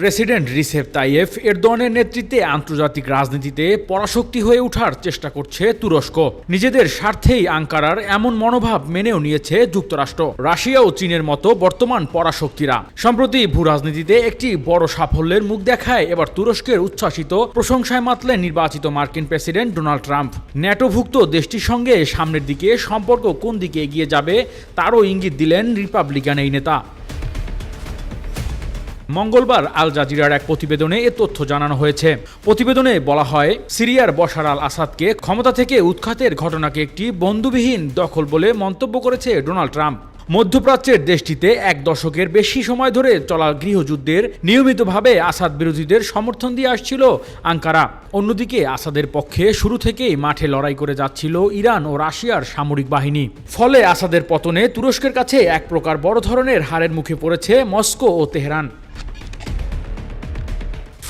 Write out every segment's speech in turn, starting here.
President Recep Tayyip এরদোয়ানের নেতৃত্বে আন্তর্জাতিক রাজনীতিতে পরাশক্তি হয়ে ওঠার চেষ্টা করছে তুরস্ক। নিজেদের স্বার্থেই আঙ্কারার এমন মনোভাব মেনেও নিয়েছে যুক্তরাষ্ট্র, রাশিয়া ও চীনের মতো বর্তমান পরাশক্তিরা। সম্প্রতি ভূ রাজনীতিতে একটি বড় সাফল্যের মুখ দেখায় এবার তুরস্কের উচ্ছ্বাসিত প্রশংসায় মাতলেন নির্বাচিত মার্কিন প্রেসিডেন্ট ডোনাল্ড ট্রাম্প। ন্যাটোভুক্ত দেশটির সঙ্গে সামনের দিকে সম্পর্ক কোন দিকে এগিয়ে যাবে তারও ইঙ্গিত দিলেন রিপাবলিকান এই নেতা। মঙ্গলবার আল জাজিরার এক প্রতিবেদনে এ তথ্য জানানো হয়েছে। প্রতিবেদনে বলা হয়, সিরিয়ার বশার আল আসাদকে ক্ষমতা থেকে উৎখাতের ঘটনাকে একটি বন্ধুবিহীন দখল বলে মন্তব্য করেছে ডোনাল্ড ট্রাম্প। মধ্যপ্রাচ্যের দেশটিতে এক দশকের বেশি সময় ধরে চলা গৃহযুদ্ধের নিয়মিতভাবে আসাদ বিরোধীদের সমর্থন দিয়ে আসছিল আঙ্কারা। অন্যদিকে আসাদের পক্ষে শুরু থেকেই মাঠে লড়াই করে যাচ্ছিল ইরান ও রাশিয়ার সামরিক বাহিনী। ফলে আসাদের পতনে তুরস্কের কাছে এক প্রকার বড় ধরনের হারের মুখে পড়েছে মস্কো ও তেহরান।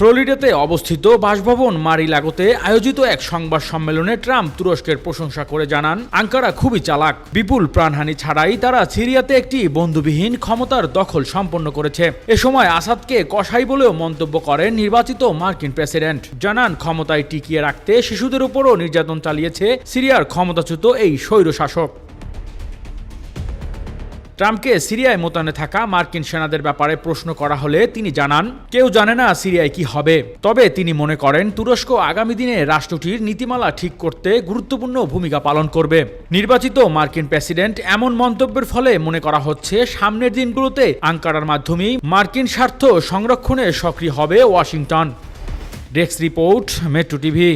ফ্লোরিডাতে অবস্থিত বাসভবন মারি লাগোতে আয়োজিত এক সংবাদ সম্মেলনে ট্রাম্প তুরস্কের প্রশংসা করে জানান, আঙ্কারা খুবই চালাক। বিপুল প্রাণহানি ছাড়াই তারা সিরিয়াতে একটি বন্ধুবিহীন ক্ষমতার দখল সম্পন্ন করেছে। এ সময় আসাদকে কসাই বলেও মন্তব্য করেন নির্বাচিত মার্কিন প্রেসিডেন্ট। জানান, ক্ষমতায় টিকিয়ে রাখতে শিশুদের উপরও নির্যাতন চালিয়েছে সিরিয়ার ক্ষমতাচ্যুত এই স্বৈরশাসক। ট্রাম্পকে সিরিয়ায় মোতায়েনে থাকা মার্কিন সেনাদের ব্যাপারে প্রশ্ন করা হলে তিনি জানান, কেউ জানে না সিরিয়ায় কি হবে। তবে তিনি মনে করেন, তুরস্ক আগামী দিনে রাষ্ট্রটির নীতিমালা ঠিক করতে গুরুত্বপূর্ণ ভূমিকা পালন করবে। নির্বাচিত মার্কিন প্রেসিডেন্ট এমন মন্তব্যের ফলে মনে করা হচ্ছে, সামনের দিনগুলোতে আঙ্কারার মাধ্যমেই মার্কিন স্বার্থ সংরক্ষণে সক্রিয় হবে Washington. Desk report, metro TV.